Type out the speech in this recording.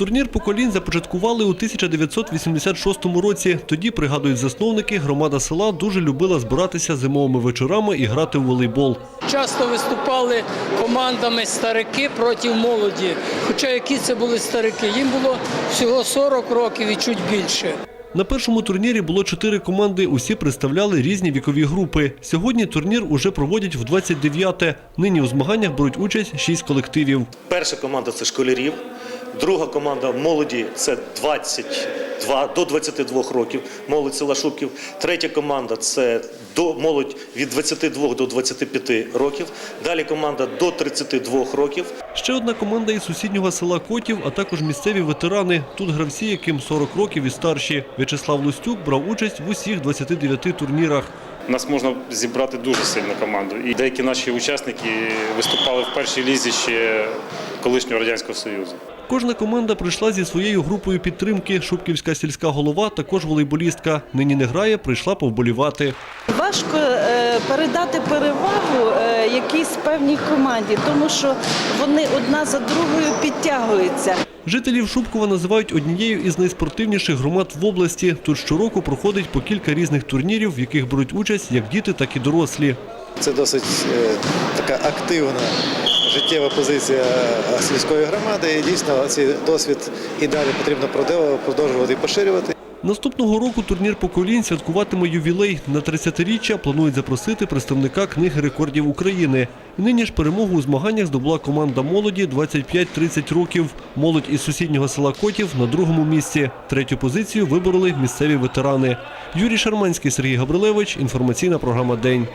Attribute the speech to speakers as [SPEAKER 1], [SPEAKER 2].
[SPEAKER 1] Турнір поколінь започаткували у 1986 році. Тоді, пригадують засновники, громада села дуже любила збиратися зимовими вечорами і грати в волейбол.
[SPEAKER 2] Часто виступали командами старики проти молоді. Хоча які це були старики, їм було всього 40 років і чуть більше.
[SPEAKER 1] На першому турнірі було чотири команди, усі представляли різні вікові групи. Сьогодні турнір уже проводять в 29-те. Нині у змаганнях беруть участь шість колективів.
[SPEAKER 3] Перша команда це школярів, друга команда молоді це 22 до 22 років, молодь села Шубків. Третя команда це до молодь від 22 до 25 років. Далі команда до 32 років.
[SPEAKER 1] Ще одна команда із сусіднього села Котів, а також місцеві ветерани. Тут гравці, яким 40 років і старші. В'ячеслав Лустюк брав участь в усіх 29 турнірах.
[SPEAKER 4] Нас можна зібрати дуже сильну команду. І деякі наші учасники виступали в першій лізі ще колишнього радянського союзу.
[SPEAKER 1] Кожна команда прийшла зі своєю групою підтримки. Шубківська сільська голова, також волейболістка. Нині не грає, прийшла повболівати.
[SPEAKER 5] Важко е, передати перевагу е, якійсь певній команді, тому що вони одна за другою підтягуються.
[SPEAKER 1] Жителів Шубкова називають однією із найспортивніших громад в області. Тут щороку проходить по кілька різних турнірів, в яких беруть участь як діти, так і дорослі.
[SPEAKER 6] Це досить е, така активна життєва позиція сільської громади. І дійсно цей досвід і далі потрібно продовжувати і поширювати.
[SPEAKER 1] Наступного року турнір поколінь святкуватиме ювілей. На 30-річчя планують запросити представника книги рекордів України. Нині ж перемогу у змаганнях здобула команда молоді 25-30 років. Молодь із сусіднього села Котів на другому місці. Третю позицію вибороли місцеві ветерани. Юрій Шарманський, Сергій Габрилевич. Інформаційна програма День.